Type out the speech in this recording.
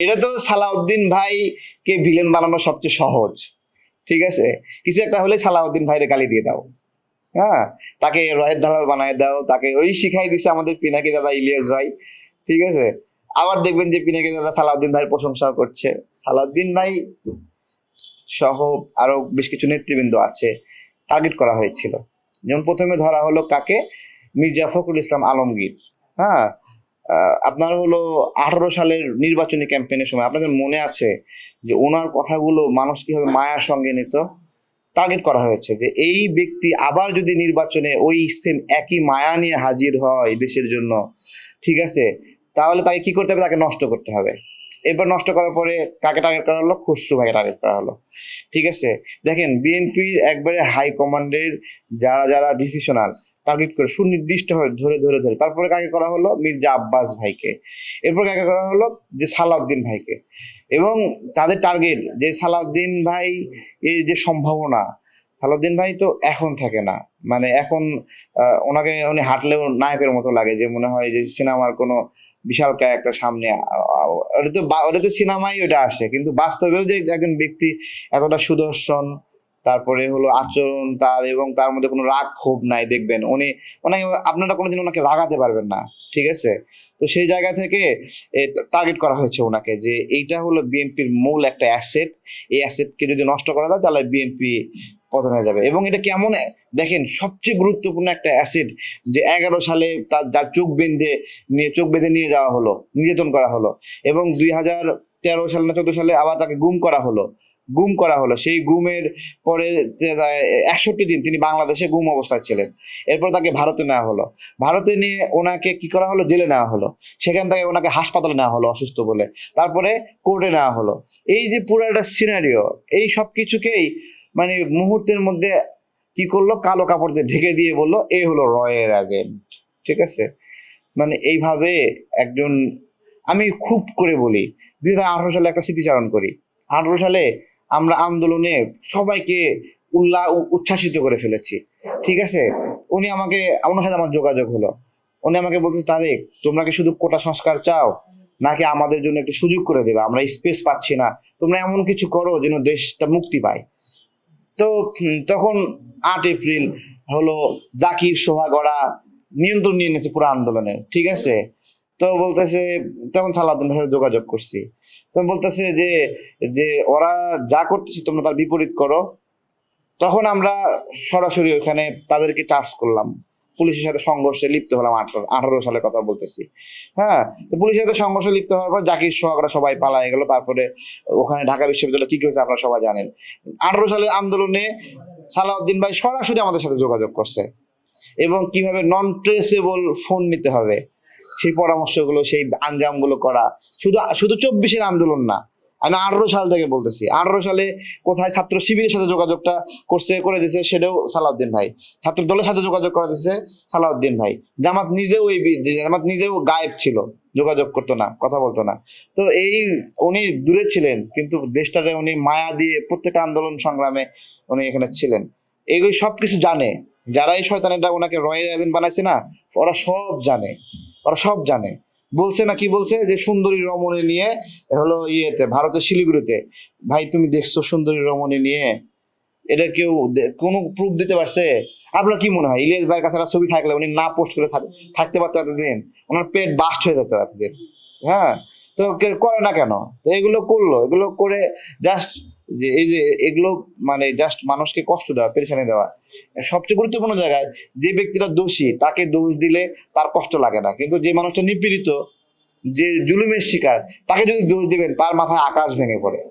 এটা তো সালাউদ্দিন ভাইকে ভিলেন বানানো সবচেয়ে সহজ, ঠিক আছে? কিছু একটা হলে সালাউদ্দিন ভাইরে গালি দিয়ে দাও হ্যাঁ? তাকে রয়ের দালাল বানায় দাও, তাকে ওই শিখাই দিছে আমাদের পিনাকি দাদা ইলিয়াস ভাই, ঠিক আছে? আবার দেখবেন যে পিনাকি দাদা সালাউদ্দিন ভাইয়ের প্রশংসা করছে। সালাউদ্দিন ভাই সহ আরও বেশ কিছু নেতৃবৃন্দ আছে টার্গেট করা হয়েছিল। যেমন প্রথমে ধরা হলো কাকে? মির্জা ফখরুল ইসলাম আলমগীর হ্যাঁ? আপনার হলো আঠারো সালের নির্বাচনী ক্যাম্পেইনের সময় আপনাদের মনে আছে যে ওনার কথাগুলো মানুষ কীভাবে মায়ার সঙ্গে নিত? টার্গেট করা হয়েছে যে এই ব্যক্তি আবার যদি নির্বাচনে ওই সেম একই মায়া নিয়ে হাজির হয় দেশের জন্য, ঠিক আছে? তাহলে তাকে কি করতে হবে? তাকে নষ্ট করতে হবে। এরপর নষ্ট করার পরে কাকে টার্গেট করা হলো? খসরু ভাইকে টার্গেট করা হলো। ঠিক আছে? দেখেন বিএনপির একবারে হাই কমান্ডের যারা যারা ডিসিশনাল টার্গেট করে সুনির্দিষ্টভাবে ধরে ধরে ধরে। তারপরে কাকে করা হলো? মির্জা আব্বাস ভাইকে। এরপর কাকে করা হলো? যে সালাউদ্দিন ভাইকে। এবং তাদের টার্গেট যে সালাউদ্দিন ভাই এর যে সম্ভাবনা, সালাউদ্দিন ভাই তো এখন থাকে না। মানে এখন ওনাকে উনি হাঁটলেও নায়কের মতো লাগে। যে মনে হয় যে সিনেমার কোনো বিশাল ক্যারেক্টার সামনে ওটা তো ওটা তো সিনেমাই ওটা আসে। কিন্তু বাস্তবেও যে একজন ব্যক্তি এতটা সুদর্শন তারপরে হলো আচরণ তার এবং তার মধ্যে কোনো রাগ ক্ষোভ নাই, দেখবেন। উনি ওনাকে, আপনারা কোনোদিন ওনাকে রাগাতে পারবেন না, ঠিক আছে? তো সেই জায়গা থেকে টার্গেট করা হয়েছে ওনাকে যে এইটা হলো বিএনপির মূল একটা অ্যাসেট এই অ্যাসেটকে যদি নষ্ট করা যায়, তাহলে বিএনপি পতন হয়ে যাবে। এবং এটা কেমন, দেখেন, সবচেয়ে গুরুত্বপূর্ণ একটা অ্যাসেট যে এগারো সালে তার, যার চোখ বেঁধে নিয়ে, চোখ বেঁধে নিয়ে যাওয়া হলো, নির্যাতন করা হলো। এবং দুই হাজার তেরো সালে না, চোদ্দ সালে আবার তাকে গুম করা হলো। গুম করা হলো। সেই গুমের পরে একষট্টি দিন তিনি বাংলাদেশে গুম অবস্থায় ছিলেন। এরপর তাকে ভারতে নেওয়া হলো। ভারতে নিয়ে ওনাকে কি করা হলো? জেলে নেওয়া হলো। সেখান থেকে ওনাকে হাসপাতালে নেওয়া হলো অসুস্থ বলে। তারপরে কোর্টে নেওয়া হলো। এই যে পুরো একটা সিনারিও এই সব কিছুকেই মানে মুহূর্তের মধ্যে কি করল? কালো কাপড় দিয়ে ঢেকে দিয়ে বলল এই হলো রয়ের এজেন্ট ঠিক আছে? মানে এইভাবে একজন, আমি খুব করে বলি, দুই হাজার আঠারো সালে একটা স্মৃতিচারণ করি। আঠারো সালে আমরা আন্দোলনে সবাইকে উল্লাহ উ- উচ্ছ্বাসিত করে ফেলেছি। ঠিক আছে? উনি আমাকে, ওনার সাথে আমার যোগাযোগ হলো। উনি আমাকে বলতে তারেক, তোমরা কি শুধু কোটা সংস্কার চাও? নাকি আমাদের জন্য একটু সুযোগ করে দেবে? আমরা স্পেস পাচ্ছি না। তোমরা এমন কিছু করো যেন দেশটা মুক্তি পায়। তো তখন আট এপ্রিল হলো জাকির সোহাগড়া নিয়ন্ত্রণ নিয়ে নিয়েছে পুরো আন্দোলনে। ঠিক আছে? তো বলতেছে তখন সালাউদ্দিন ভাইয়ের যোগাযোগ করছি। তখন বলতেছে যে যে ওরা যা করতেছে তোমরা তার বিপরীত করো। তখন আমরা সরাসরি ওখানে তাদেরকে চার্জ করলাম। পুলিশের সাথে সংঘর্ষে লিপ্ত হলাম আঠারো আঠারো সালে কথা বলতেছি। হ্যাঁ তো পুলিশের সাথে সংঘর্ষে লিপ্ত হওয়ার পর জাকির সোহাগরা সবাই পালায় গেল। তারপরে ওখানে ঢাকা বিশ্ববিদ্যালয়ে কি কি হয়েছে আপনারা সবাই জানেন। আঠারো সালের আন্দোলনে সালাউদ্দিন ভাই সরাসরি আমাদের সাথে যোগাযোগ করছে। এবং কীভাবে নন ট্রেসেবল ফোন নিতে হবে। সেই পরামর্শগুলো, সেই আঞ্জামগুলো করা। শুধু শুধু চব্বিশের আন্দোলন না, আমি আঠারো সাল থেকে বলতেছি। আঠারো সালে কোথায় ছাত্র শিবিরের সাথে যোগাযোগটা করছে, করে দিছে সেটাও সালাউদ্দিন ভাই। ছাত্র দলের সাথে যোগাযোগ করা দিছে সালাউদ্দিন ভাই। জামাত নিজেও এই জামাত নিজেও গায়েব ছিল, যোগাযোগ করতো না, কথা বলতো না। তো এই উনি দূরে ছিলেন, কিন্তু দেশটারে উনি মায়া দিয়ে প্রত্যেকটা আন্দোলন সংগ্রামে উনি এখানে ছিলেন। এইগুলো সব কিছু জানে। যারা এই শয়তানেরা ওনাকে রয়ের এজেন্ট বানাইছে না, ওরা সব জানে। ওরা সব জানে। বলছে না কি বলছে? যে সুন্দরী রমণী নিয়ে হলো ইয়েতে, ভারতের শিলিগুড়িতে। ভাই, তুমি দেখছ সুন্দরী রমণী নিয়ে? এটা কেউ কোনো প্রুফ দিতে পারছে? আপনার কি মনে হয়? ইলিয়াস ভাইয়ের কাছে একটা ছবি থাকলে উনি না পোস্ট করে থাক- থাকতে পারতো এতদিন? ওনার পেট বাস্ট হয়ে যেত এতদিন। হ্যাঁ? তো করে না কেন? তো এগুলো করল। এগুলো করে জাস্ট যে এই যে এগুলো মানে জাস্ট মানুষকে কষ্ট দেওয়া, পেরেশানি দেওয়া, সবচেয়ে গুরুত্বপূর্ণ জায়গায় যে ব্যক্তিটা দোষী, তাকে দোষ দিলে তার কষ্ট লাগে না। কিন্তু যে মানুষটা নিপীড়িত, যে জুলুমের শিকার, তাকে যদি দোষ দিবেন, তার মাথায় আকাশ ভেঙে পড়ে।